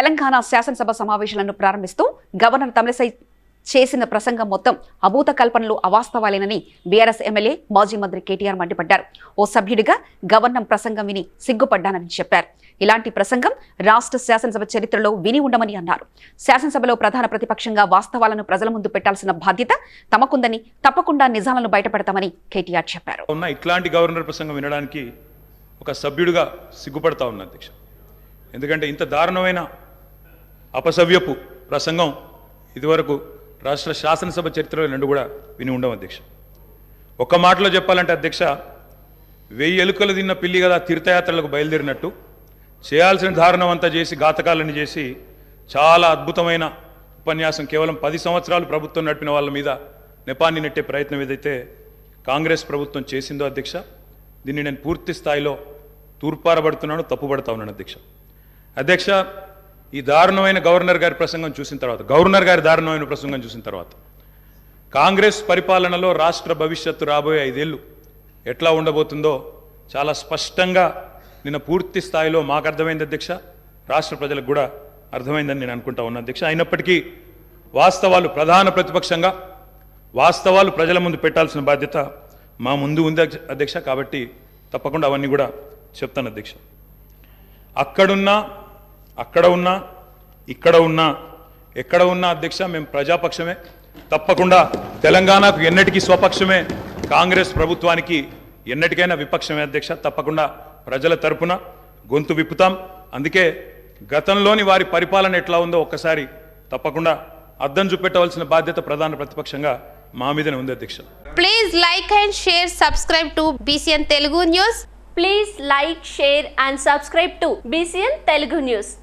తెలంగాణ శాసనసభ సమావేశాలను ప్రారంభిస్తూ గవర్నర్ తమిళసై చేసిన ప్రసంగం మొత్తం అభూత కల్పనలు అవాస్తవాలేనని బీఆర్ఎస్ ఎమ్మెల్యే మాజీ మంత్రి కేటీఆర్ మండిపడ్డారు. ఓ సభ్యుడిగా గవర్నర్ ప్రసంగం విని సిగ్గుపడ్డానని చెప్పారు. ఇలాంటి ప్రసంగం రాష్ట్ర శాసనసభ చరిత్రలో విని ఉండమని అన్నారు. శాసనసభలో ప్రధాన ప్రతిపక్షంగా వాస్తవాలను ప్రజల ముందు పెట్టాల్సిన బాధ్యత తమకుందని తప్పకుండా నిజాలను బయటపెడతామని కేటీఆర్ చెప్పారు. ఉన్న ఇట్లాంటి గవర్నర్ ప్రసంగం వినడానికి ఒక సభ్యుడిగా సిగ్గుపడతా ఉన్నా అధ్యక్ష. ఎందుకంటే ఇంత దారుణమైన అపసవ్యపు ప్రసంగం ఇదివరకు రాష్ట్ర శాసనసభ చరిత్రలో రెండు కూడా విని ఉండవు అధ్యక్ష. ఒక్క మాటలో చెప్పాలంటే అధ్యక్ష వెయ్యి ఎలుకలు తిన్న పిల్లి కదా తీర్థయాత్రలకు బయలుదేరినట్టు చేయాల్సిన దారుణం అంతా చేసి ఘాతకాలను చేసి చాలా అద్భుతమైన ఉపన్యాసం కేవలం పది సంవత్సరాలు ప్రభుత్వం నడిపిన వాళ్ళ మీద నెపాన్ని నెట్టే ప్రయత్నం ఏదైతే కాంగ్రెస్ ప్రభుత్వం చేసిందో అధ్యక్ష దీన్ని నేను పూర్తి స్థాయిలో తూర్పారబడుతున్నాను తప్పుపడతా ఉన్నాను అధ్యక్ష. అధ్యక్ష ఈ దారుణమైన గవర్నర్ గారి ప్రసంగం చూసిన తర్వాత గవర్నర్ గారి దారుణమైన ప్రసంగం చూసిన తర్వాత కాంగ్రెస్ పరిపాలనలో రాష్ట్ర భవిష్యత్తు రాబోయే ఐదేళ్ళు ఎట్లా ఉండబోతుందో చాలా స్పష్టంగా నిన్న పూర్తి స్థాయిలో మాకు అర్థమైంది అధ్యక్ష. రాష్ట్ర ప్రజలకు కూడా అర్థమైందని నేను అనుకుంటా ఉన్నా అధ్యక్ష. అయినప్పటికీ వాస్తవాలు ప్రధాన ప్రతిపక్షంగా వాస్తవాలు ప్రజల ముందు పెట్టాల్సిన బాధ్యత మా ముందు ఉంది అధ్యక్ష కాబట్టి తప్పకుండా అవన్నీ కూడా చెప్తాను అధ్యక్ష. అక్కడున్నా అక్కడ ఉన్నా ఇక్కడ ఉన్నా ఎక్కడ ఉన్నా అధ్యక్ష మేము ప్రజాపక్షమే. తప్పకుండా తెలంగాణకు ఎన్నటికీ స్వపక్షమే కాంగ్రెస్ ప్రభుత్వానికి ఎన్నటికైనా విపక్షమే అధ్యక్ష. తప్పకుండా ప్రజల తరపున గొంతు విప్పుతాం. అందుకే గతంలోని వారి పరిపాలన ఎట్లా ఉందో ఒక్కసారి తప్పకుండా అద్దం చూపెట్టవలసిన బాధ్యత ప్రధాన ప్రతిపక్షంగా మా మీదనే ఉంది అధ్యక్ష. Please like and share subscribe to BCN Telugu news please like share and subscribe to BCN Telugu news